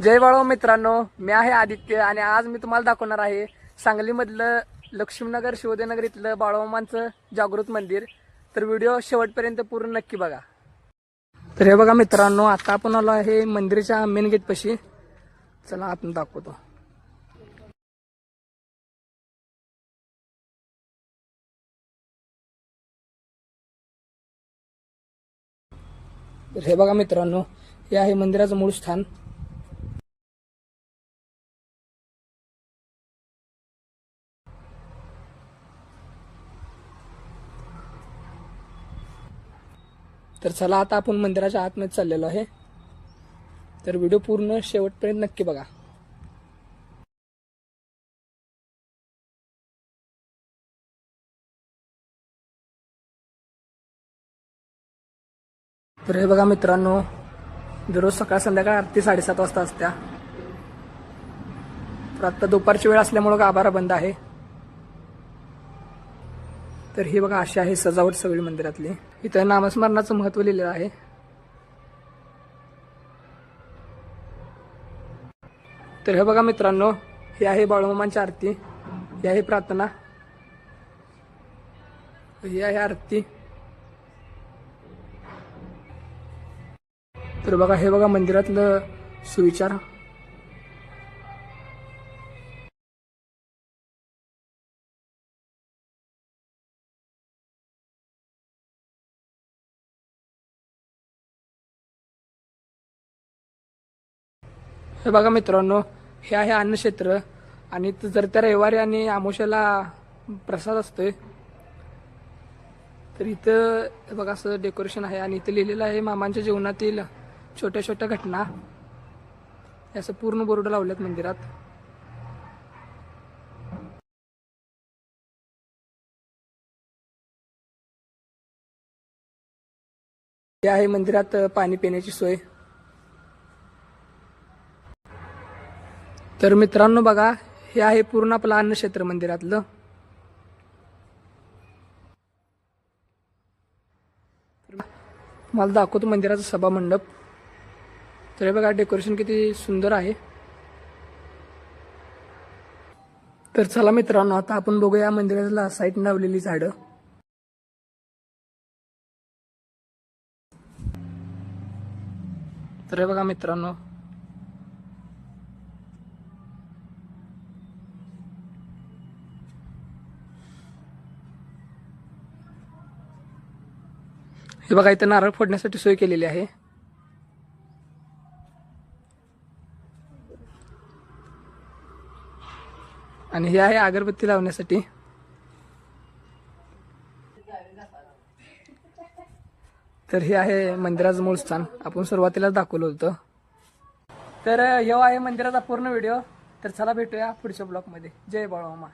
जय बाळो मित्रांनो मी आहे आदित्य आणि आज मी तुम्हाला दाखवणार आहे सांगलीमधलं लक्ष्मीनगर शिवोदयनगर इथलं बाळोमांचं जागृत मंदिर. तर व्हिडिओ शेवटपर्यंत पूर्ण नक्की बघा. तर हे बघा मित्रांनो आता आपण आलो आहे मंदिराच्या मेन गेट चला आपण दाखवतो. तर हे बघा मित्रांनो हे आहे मंदिराचं मूळ स्थान. तर चला आता आपण मंदिराच्या आतमध्ये चाललेलो आहे. तर व्हिडिओ पूर्ण शेवटपर्यंत नक्की बघा. तर हे बघा मित्रांनो दररोज सकाळ संध्याकाळ आरती साडेसात वाजता असत्या. तर आता दुपारची वेळ असल्यामुळं गाभारा बंद आहे. तर ही बघा अशी आहे सजावट सगळी मंदिरातली. इथं नामस्मरणाचं महत्त्व लिहिलेलं आहे. तर हे बघा मित्रांनो हे आहे बाळूमामांची आरती. ही आहे प्रार्थना. ही आहे आरती. तर बघा हे बघा मंदिरातलं सुविचार. हे बघा मित्रांनो हे आहे अन्नक्षेत्र. आणि जर त्या रविवारी आणि आमोशाला प्रसाद असतोय तर इथं हे बघा असं डेकोरेशन आहे. आणि इथं लिहिलेलं आहे मामांच्या जीवनातील छोट्या छोट्या घटना. याचं पूर्ण बोर्ड लावल्यात मंदिरात. हे आहे मंदिरात पाणी पिण्याची सोय. तर मित्रांनो बघा हे आहे पूर्ण आपलं अन्नक्षेत्र मंदिरातलं. मला दाखवतो मंदिराचा सभा मंडप तर हे बघा डेकोरेशन किती सुंदर आहे. तर चला मित्रांनो आता आपण बघूया मंदिराला साईट लावलेली झाडं. तर हे बघा मित्रांनो हे बघा इथं नारळ फोडण्यासाठी सोय केलेली आहे. आणि हे आहे अगरबत्ती लावण्यासाठी. तर हे आहे मंदिराचं मूळ स्थान. आपण सुरुवातीलाच दाखवलं होतं. तर हे आहे मंदिराचा पूर्ण व्हिडिओ. तर चला भेटूया पुढच्या ब्लॉगमध्ये. जय बाळामा